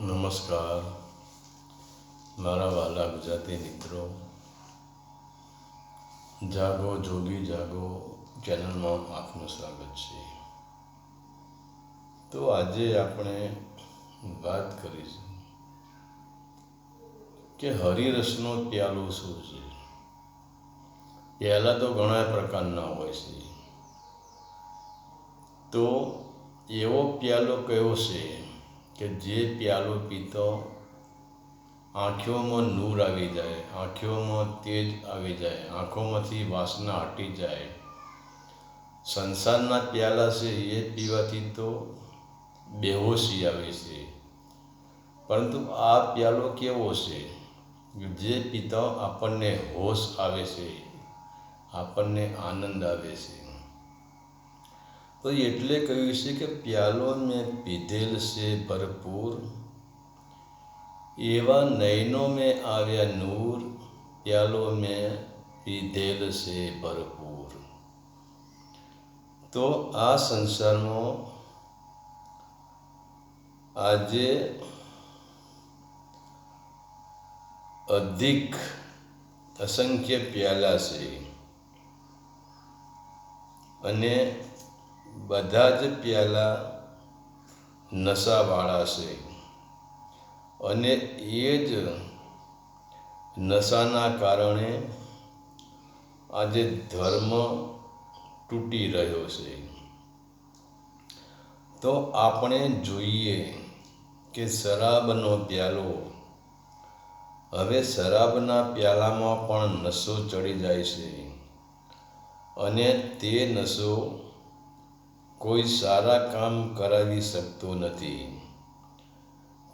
નમસ્કાર. મારા વાલા ગુજરાતી મિત્રો, જાગો, જોગી જાગો ચેનલમાં આપનું સ્વાગત છે. તો આજે આપણે વાત કરીશું કે હરિરસનો પ્યાલો શું છે? પ્યાલા તો ઘણા પ્રકારના હોય છે. તો એવો પ્યાલો કયો છે? કે જે પ્યાલો પીતો, આંખોમાં નૂર આવી જાય, આંખોમાં તેજ આવી જાય, આંખોમાંથી વાસના હટી જાય. સંસારના પ્યાલા છે એ પીવાથી તો બેહોશી આવે છે. પરંતુ આ પ્યાલો કેવો છે? જે પીતા આપણને હોશ આવે છે, આપણને આનંદ આવે છે. તો એટલે કહ્યું છે કે પ્યાલો મેં પીધેલ છે ભરપૂર. એવા નયનો મેં આવ્યા નૂર, પ્યાલો મેં પીધેલ છે ભરપૂર. તો આ સંસારમાં આજે અધિક અસંખ્ય પ્યાલા છે. અને બધા જ પ્યાલા નશાવાળા છે. અને એ જ નશાના કારણે આજે ધર્મ તૂટી રહ્યો છે. તો આપણે જોઈએ કે શરાબનો પ્યાલો, હવે શરાબના પ્યાલામાં પણ નશો ચડી જાય છે. અને તે નશો કોઈ સારા કામ કરાવી શકતો નથી.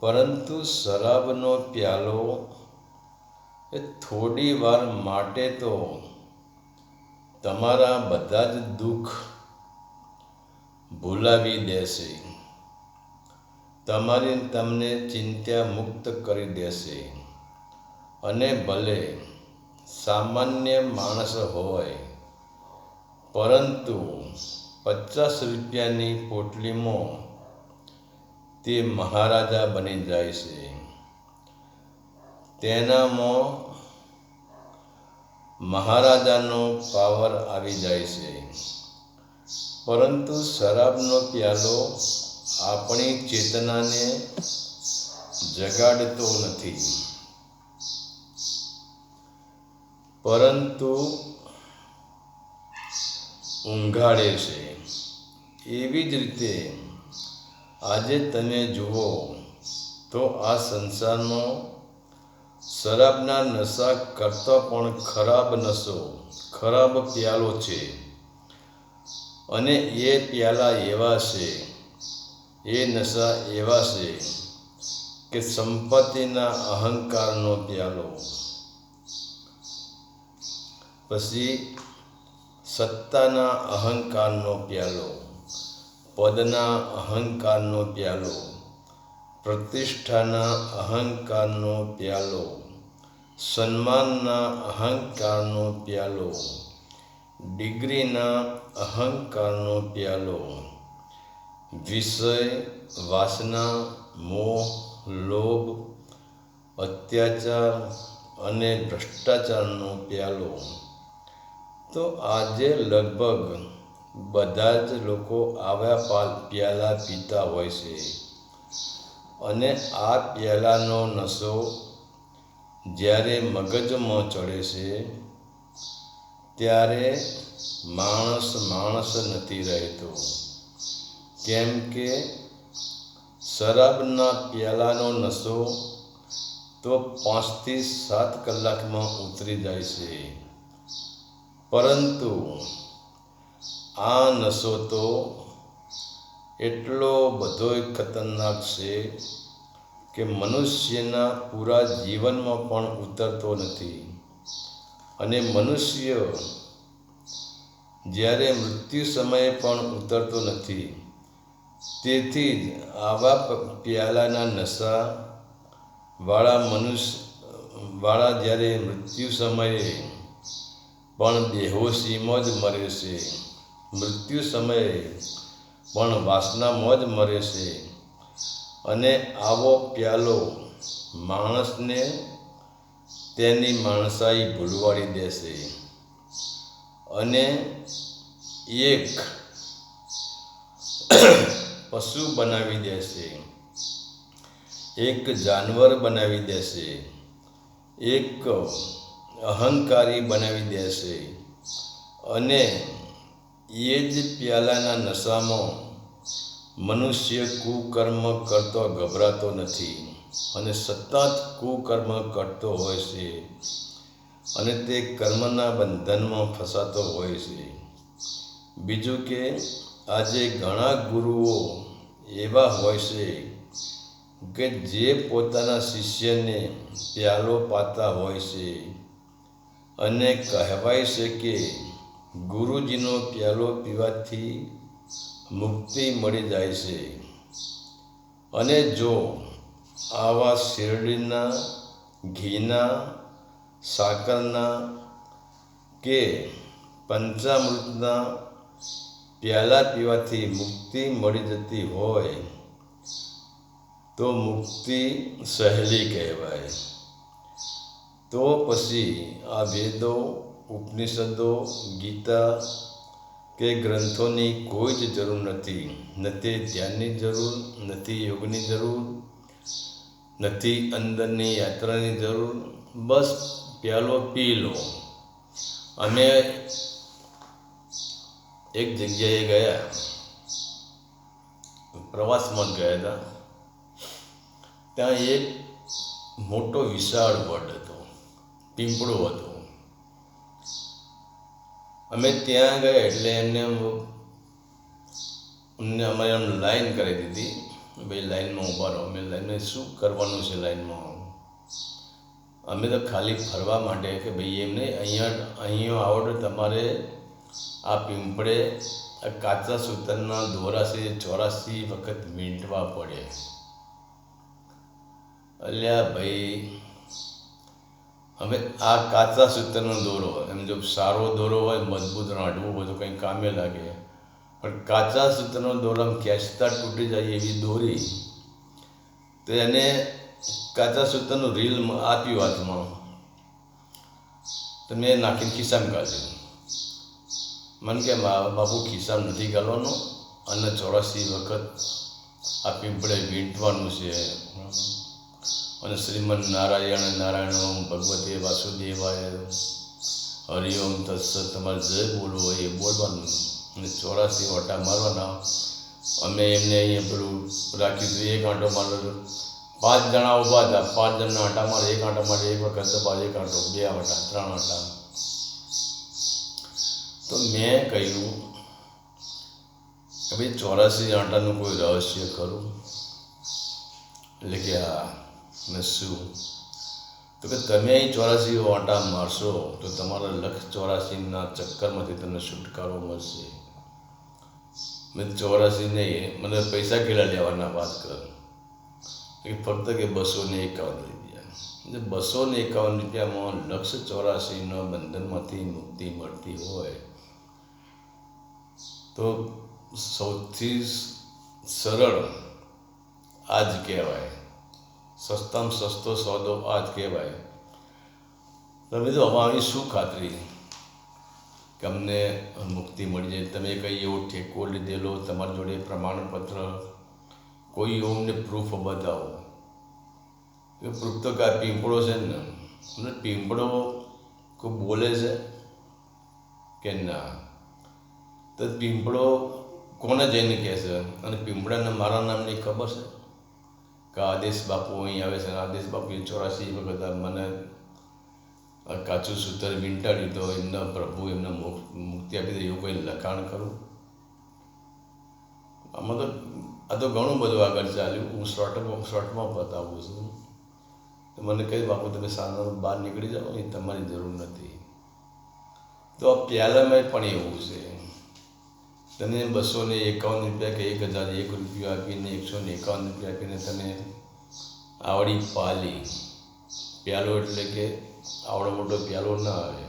પરંતુ શરાબનો પ્યાલો એ થોડી વાર માટે તો તમારા બધા જ દુઃખ ભૂલાવી દેશે. તમારી તમને ચિંતા મુક્ત કરી દેશે. અને ભલે સામાન્ય માણસ હોય, પરંતુ પચાસ રૂપિયાની પોટલીમાં તે મહારાજા બની જાય છે. તેનામાં મહારાજાનો પાવર આવી જાય છે. પરંતુ શરાબનો પ્યાલો આપણી ચેતનાને જગાડતો નથી. પરંતુ ઊંઘાડે છે. એવી જ રીતે આજે તમે જુઓ તો આ સંસારનો શરાબના નશા કરતા પણ ખરાબ નશો, ખરાબ પ્યાલો છે. અને એ પ્યાલા એવા છે, એ નશા એવા છે કે સંપત્તિના અહંકારનો પ્યાલો. પછી સત્તાના અહંકારનો પ્યાલો. પદના અહંકારનો પ્યાલો, પ્રતિષ્ઠાના અહંકારનો પ્યાલો, સન્માનના અહંકારનો પ્યાલો, ડિગ્રીના અહંકારનો પ્યાલો, વિષય, વાસના, મોહ, લોભ, અત્યાચાર અને ભ્રષ્ટાચારનો પ્યાલો. તો આજે લગભગ બધા જ લોકો આવા પ્યાલા પીતા હોય છે. અને આ પ્યાલાનો નશો જ્યારે મગજમાં ચડે છે, ત્યારે માણસ માણસ નથી રહેતો. કેમ કે શરાબના પ્યાલાનો નશો તો પાંચથી સાત કલાકમાં ઉતરી જાય છે. પરંતુ આ નશો તો એટલો બધો ખતરનાક છે કે મનુષ્યના પૂરા જીવનમાં પણ ઉતરતો નથી. અને મનુષ્ય જ્યારે મૃત્યુ સમયે પણ ઉતરતો નથી, તેથી જ આવા પ્યાલાના નશા વાળા મનુષ્ય, વાળા જ્યારે મૃત્યુ સમયે પણ બેહોશીમાં જ મરે છે. મૃત્યુ સમયે પણ વાસનામાં જ મરે છે. અને આવો પ્યાલો માણસને તેની માણસાઈ ભૂલવાડી દેશે. અને એક પશુ બનાવી દેશે. એક જાનવર બનાવી દેશે. એક અહંકારી બનાવી દેશે. અને એ જ પ્યાલાના નશામાં મનુષ્ય કુકર્મ કરતો ગભરાતો નથી અને સતત કુકર્મ કરતો હોય છે અને તે કર્મના બંધનમાં ફસાતો હોય છે. બીજું કે આજે ઘણા ગુરુઓ એવા હોય છે કે જે પોતાના શિષ્યને પ્યાલો પાતા હોય છે અને કહેવાય છે કે ગુરુજીનો પ્યાલો પીવાથી મુક્તિ મળી જાય છે. અને જો આવા શેરડીના, ઘીના, સાકરના કે પંચામૃતના પ્યાલા પીવાથી મુક્તિ મળી જતી હોય, તો મુક્તિ સહેલી કહેવાય. તો પછી આ વેદો ઉપનિષદો, ગીતા કે ગ્રંથોની કોઈ જ જરૂર નથી. ન તે ધ્યાનની જરૂર નથી યોગની જરૂર નથી અંદરની યાત્રાની જરૂર. બસ પ્યાલો પી લો અમે એક જગ્યાએ ગયા. પ્રવાસમાં ગયા હતા. ત્યાં એક મોટો વિશાળ વડ હતો. પીંપળો હતો. અમે ત્યાં ગયા એટલે એમને અમને અમારે આમ લાઈન કરી દીધી. ભાઈ લાઈનમાં ઊભા રહો. અમે લાઈનમાં શું કરવાનું છે લાઈનમાં અમે તો ખાલી ફરવા માટે કે ભાઈ એમને અહીંયા અહીંયા આવો તો તમારે આ પીંપળે, આ કાચા સૂતરના દોરાસી, ચોરાસી વખત વીંટવા પડે. અલ્યા ભાઈ હવે આ કાચા સૂતરનો દોરો એમ જો સારો દોરો હોય, મજબૂત રાંડવું બધું કંઈ કામે લાગે. પણ કાચા સૂતરનો દોરો આમ ખેંચતા તૂટી જાય એવી દોરી, તો એને કાચા સૂતરનું રીલ આપ્યું હાથમાં તો મેં નાખીને ખિસ્સામાં કાઢ્યું મને કે બાપુ, ખિસ્સામાં નથી ગાળવાનું અને ચોરાસી વખત આ પીંપળે વીંટવાનું છે. અને શ્રીમદ નારાયણ નારાયણ ભગવતે વાસુદેવાય. હરિઓમ તત્સત, તમારે જે બોલવું હોય એ બોલવાનું. અને ચોરાસી ઓટા મારવાના. અમે એમને અહીંયા પેલું રાખ્યું હતું, એક આંટો મારવાનો પાંચ જણા ઊભા હતા. પાંચ જણના આંટા મારે, એક આંટા મારે, એક વખત દબાવ એક આંટો, બે આંટા, ત્રણ આંટા. તો મેં કહ્યું કે ભાઈ ચોરાસી આંટાનું કોઈ રહસ્ય ખરું? એટલે કે હા ને શું તો કે તમે ચોરાસી વાંટા મારશો, તો તમારા લક્ષ ચોરાસીના ચક્કરમાંથી તમને છુટકારો મળશે. મેં ચોરાસી નહીં મને પૈસા કેટલા લેવાના વાત કર. એ ફક્ત કે બસો ને એકાવન રૂપિયા. બસો ને એકાવન રૂપિયામાં લક્ષ ચોરાસીના બંધનમાંથી મુક્તિ મળતી હોય. તો સૌથી સરળ આ જ કહેવાય. સસ્તામાં સસ્તો સોદો આ જ કહેવાય. તમે તો અમારી શું ખાતરી? કે અમને મુક્તિ મળી જાય. તમે કંઈ એવો ઠેકો લીધેલો, તમારી જોડે પ્રમાણપત્ર, કોઈ એવું અમને પ્રૂફ બતાવો? એ પ્રૂફ તો કાંઈ પીંપળો છે ને. અને પીંપળો કોઈ બોલે છે કે ના? તો પીંપળો કોને જઈને કહે છે? અને પીંપળાને મારા નામની ખબર છે? આદેશ બાપુ અહીં આવે છે આદેશ બાપુએ ચોરાસી વખત મને કાચું સૂતર વીંટાડી તો એમના પ્રભુ એમને મુક્તિ આપી દે એવું કોઈ લખાણ કરું આમાં તો આ તો ઘણું બધું આગળ ચાલ્યું હું શોર્ટમાં શોર્ટમાં બતાવું છું તો મને કહી બાપુ તમે સાંજનો બહાર નીકળી જાઓ એ તમારી જરૂર નથી તો આ પ્યાલામાં પણ એવું છે તને બસો ને એકાવન રૂપિયા કે એક હજાર, એક રૂપિયો આપીને એકસો ને એકાવન રૂપિયા આપીને તને આવડી પાલી. પ્યાલો એટલે કે આવડો મોટો પ્યાલો ના આવે.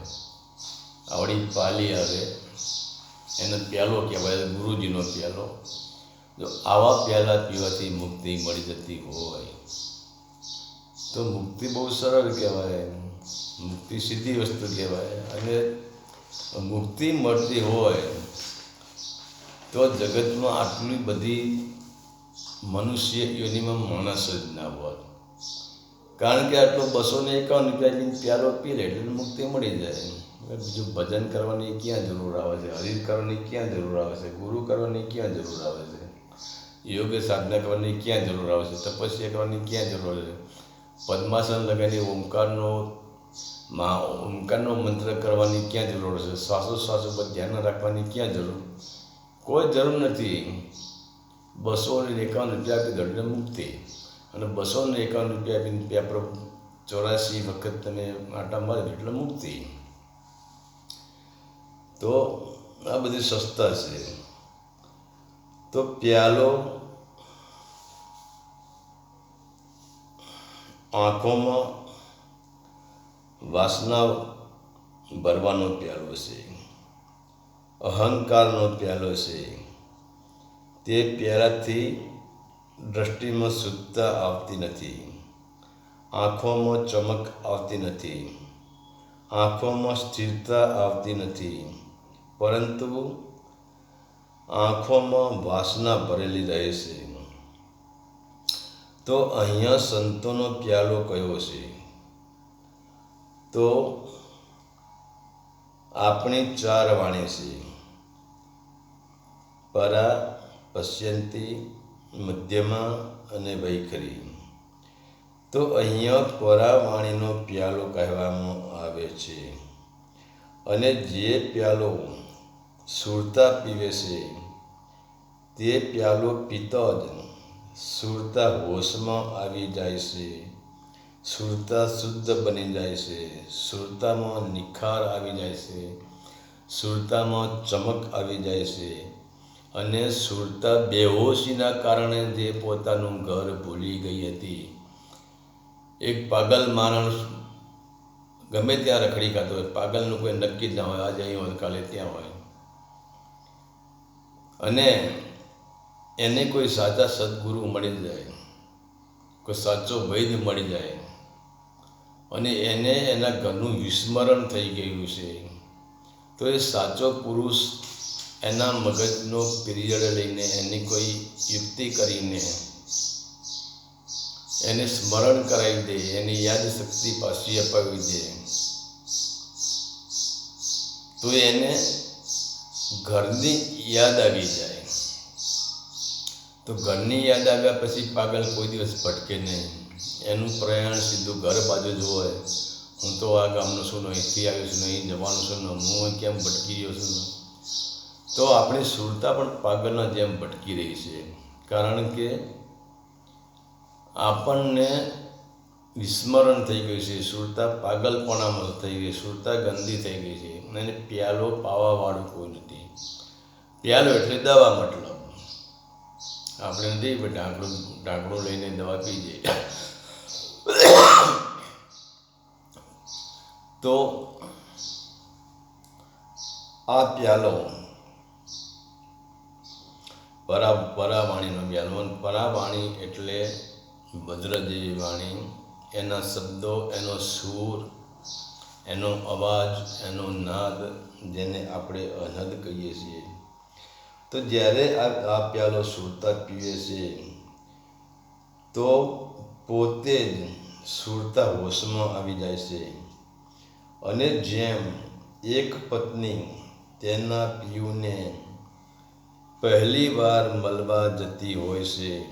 આવડી પાલી આવે. એને પ્યાલો કહેવાય, ગુરુજીનો પ્યાલો. જો આવા પ્યાલા પીવાથી મુક્તિ મળી જતી હોય. તો મુક્તિ બહુ સરળ કહેવાય. મુક્તિ સીધી વસ્તુ કહેવાય. અને મુક્તિ મળતી હોય તો જગતમાં આટલી બધી મનુષ્ય યોનિમાં માણસ જ ના હોય કારણ કે આટલો બસો ને એકાવન રૂપિયા પ્યારો પી લે એટલે મુક્તિ મળી જાય. બીજું ભજન કરવાની ક્યાં જરૂર આવે છે? હરિર કરવાની ક્યાં જરૂર આવે છે? ગુરુ કરવાની ક્યાં જરૂર આવે છે? યોગ સાધના કરવાની ક્યાં જરૂર આવે છે? તપસ્યા કરવાની ક્યાં જરૂર આવે છે? પદ્માસન લગાવીને ઓમકારનો મા ઓમકારનો મંત્ર કરવાની ક્યાં જરૂર છે? શ્વાસોશ્વાસ ઉપર ધ્યાન રાખવાની ક્યાં જરૂર? કોઈ જરૂર નથી. બસો ને એકાવન રૂપિયા આપી દંડ મુક્તિ. અને બસો ને એકાવન રૂપિયા આપીને ત્યાં પ્રભુ ચોરાસી વખત તમે આટા મારે એટલે મુક્તિ. તો આ બધી સસ્તા છે. તો પ્યાલો આંખોમાં વાસના ભરવાનો પ્યાલો છે. અહંકારનો પ્યાલો છે. તે પ્યાલાથી દ્રષ્ટિમાં શુદ્ધતા આવતી નથી. આંખોમાં ચમક આવતી નથી. આંખોમાં સ્થિરતા આવતી નથી. પરંતુ આંખોમાં વાસના ભરેલી રહે છે. તો અહીંયા સંતોનો પ્યાલો કયો છે? તો આપણી ચાર વાણી છે. પરા, પશ્યંતી, મધ્યમાં અને વૈખરી. તો અહીંયા પરાવાણીનો પ્યાલો કહેવામાં આવે છે. અને જે પ્યાલો સુરતા પીવે છે, તે પ્યાલો પીતો જ સુરતા હોશમાં આવી જાય છે. સુરતા શુદ્ધ બની જાય છે. સુરતામાં નિખાર આવી જાય છે. સુરતામાં ચમક આવી જાય છે. અને સુરતા બેહોશીના કારણે જે પોતાનું ઘર ભૂલી ગઈ હતી. એક પાગલ માણસ ગમે ત્યાં રખડી ખાતો હોય, પાગલનું કોઈ નક્કી જ ના હોય, આજે અહીં હોય, કાલે ત્યાં હોય. અને એને કોઈ સાચા સદગુરુ મળી જાય. કોઈ સાચો વૈદ્ય મળી જાય. અને એને એના ઘરનું વિસ્મરણ થઈ ગયું છે. તો એ સાચો પુરુષ એના મગજનો પિરિયડ લઈને એની કોઈ યુક્તિ કરીને એને સ્મરણ કરાવી દે, એની યાદ શક્તિ પાછી અપાવી દે. તો એને ઘરની યાદ આવી જાય. તો ઘરની યાદ આવ્યા પછી પાગલ કોઈ દિવસ ભટકે નહીં. એનું પ્રયાણ સીધું ઘર બાજુ જ હોય. હું તો આ ગામનો છું, ને અહીંથી આવ્યો છું અહીં જવાનું છું, ને હું કેમ ભટકી રહ્યો છું? તો આપણી સુરતા પણ પાગલના જેમ ભટકી રહી છે. કારણ કે આપણને વિસ્મરણ થઈ ગયું છે. સુરતા પાગલપણામાં થઈ ગઈ સુરતા ગંદી થઈ ગઈ છે. અને પ્યાલો પાવાવાળું કોઈ નથી. પ્યાલો એટલે દવા મતલબ. આપણે નથી ઢાંકડું ઢાંકડું લઈને દવા પી જઈએ. તો આ પ્યાલો પરા પરાવાણીનો પ્યાલો પરાવાણી એટલે વજ્ર વાણી એના શબ્દો એનો સૂર એનો અવાજ એનો નાદ જેને આપણે અનદ કહીએ છીએ. તો જ્યારે આ પ્યાલો સુરતા પીએ છે, તો પોતે જ સુરતા હોશમાં આવી જાય છે. અને જેમ એક પત્ની તેના પિયુને પહેલી વાર મળવા જતી હોય છે,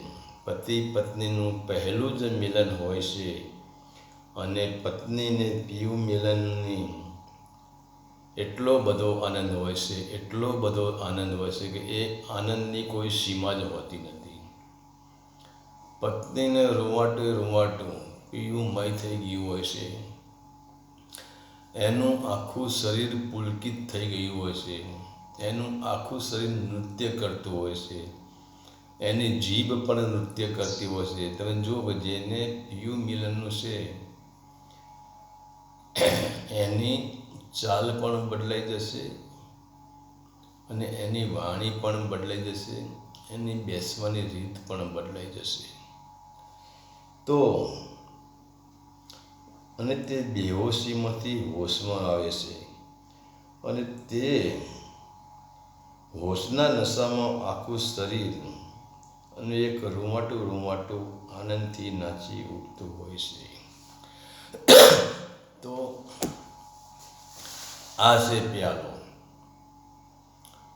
પતિ પત્નીનું પહેલું જ મિલન હોય છે અને પત્નીને પિયુ મિલનની એટલો બધો આનંદ હોય છે, એટલો બધો આનંદ હોય છે કે એ આનંદની કોઈ સીમા જ હોતી નથી. પત્નીને રૂવાટું રૂવાટું પીયું મય થઈ ગયું હોય છે. એનું આખું શરીર પુલકિત થઈ ગયું હોય છે. એનું આખું શરીર નૃત્ય કરતું હોય છે. એની જીભ પણ નૃત્ય કરતી હોય છે. તમે જુઓ જેને યુ મિલનનું છે, એની ચાલ પણ બદલાઈ જશે અને એની વાણી પણ બદલાઈ જશે, એની બેસવાની રીત પણ બદલાઈ જશે. તો અને તે બેહોશીમાંથી હોશમાં આવે છે. અને તે હોશના નશામાં આખું શરીર અને એક રૂમાટું રૂમાટું આનંદથી નાચી ઉઠતું હોય છે. તો આ છે પ્યાલો.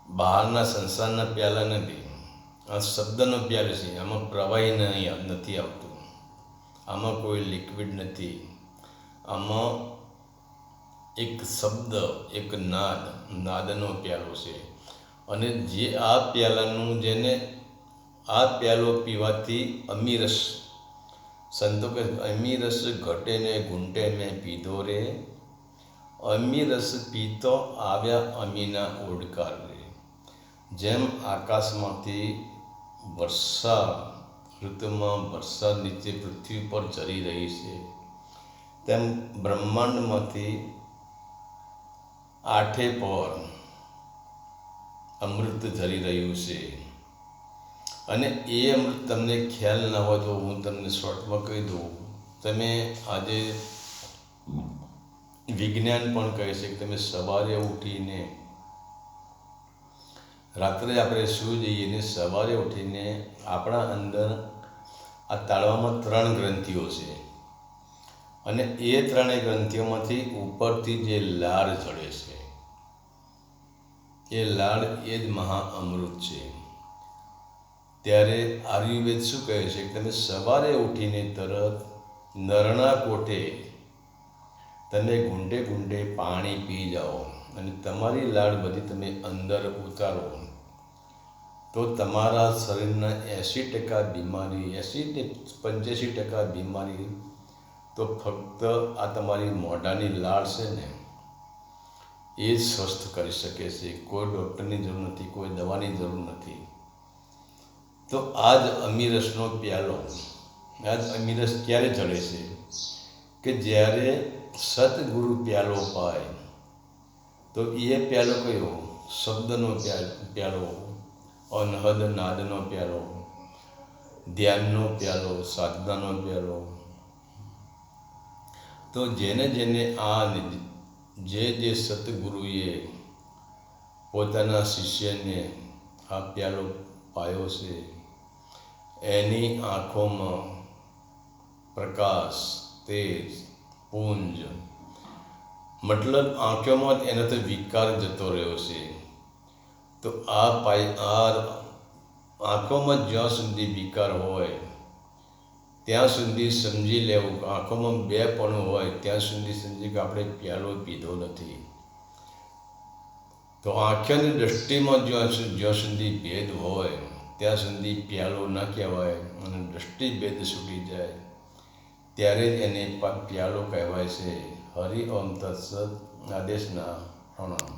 બહારના સંસારના પ્યાલા નથી. આ શબ્દનો પ્યાલો છે. આમાં પ્રવાહી નહીં નથી આવતું. આમાં કોઈ લિક્વિડ નથી. આમાં એક શબ્દ, એક નાદ, નાદનો પ્યાલો છે. અને જે આ પ્યાલાનું જેને આ પ્યાલો પીવાથી અમીરસ, સંતો કે અમીરસ ઘટે ને ઘૂંટે મેં પીધો રે, અમીરસ પીતો આવ્યા અમીના ઓડકાર રે. જેમ આકાશમાંથી વર્ષા, ઋતુમાં વરસાદ નીચે પૃથ્વી પર ચરી રહી છે તેમ બ્રહ્માંડમાંથી આઠે પર અમૃત ઝરી રહ્યું છે. અને એ અમૃત તમને ખ્યાલ ન હોય તો હું તમને શોર્ટમાં કહી દઉં. તમે આજે વિજ્ઞાન પણ કહે છે કે તમે સવારે ઉઠીને રાત્રે આપણે સૂઈ જઈએ ને સવારે ઉઠીને આપણા અંદર આ તાળવામાં ત્રણ ગ્રંથિઓ છે. અને એ ત્રણેય ગ્રંથિઓમાંથી ઉપરથી જે લાળ ચડે છે, એ લાળ એ જ મહાઅમૃત છે. ત્યારે આયુર્વેદ શું કહે છે કે તમે સવારે ઉઠીને તરત નરણા કોઠે તમે ગુંડે ગુંડે પાણી પી જાઓ અને તમારી લાળ બધી તમે અંદર ઉતારો. તો તમારા શરીરના એંસી ટકા બીમારી એંસી પંચ્યાસી ટકા બીમારી તો ફક્ત આ તમારી મોઢાની લાળ છે ને, એ સ્વસ્થ કરી શકે છે. કોઈ ડૉક્ટરની જરૂર નથી, કોઈ દવાની જરૂર નથી. તો આ જ અમીરસનો પ્યાલો આ જ અમીરસ ક્યારે ચડે છે કે જ્યારે સતગુરુ પ્યાલો પાય, તો એ પ્યાલો કયો? શબ્દનો પ્યાલો, અનહદ, નાદનો પ્યાલો, ધ્યાનનો પ્યાલો, સાધનાનો પ્યાલો તો જેને જેને આ જે જે સતગુરુએ પોતાના શિષ્યને આ પ્યાલો પાયો છે, એની આંખોમાં પ્રકાશ, તેજ, પુંજ, મતલબ આંખોમાં એનો તો વિકાર જતો રહ્યો છે. તો આ પાય, આ આંખોમાં જ્યાં સુધી વિકાર હોય ત્યાં સુધી સમજી લેવું આંખોમાં બે પણ હોય, ત્યાં સુધી સમજી કે આપણે પ્યાલો પીધો નથી. તો આંખોની દ્રષ્ટિમાં જ્યાં જ્યાં સુધી ભેદ હોય, ત્યાં સુધી પ્યાલો ન કહેવાય અને દ્રષ્ટિ ભેદ છૂટી જાય, ત્યારે જ એને પ્યાલો કહેવાય છે. હરિ ઓમ તત્સદ આદેશના પ્રણામ.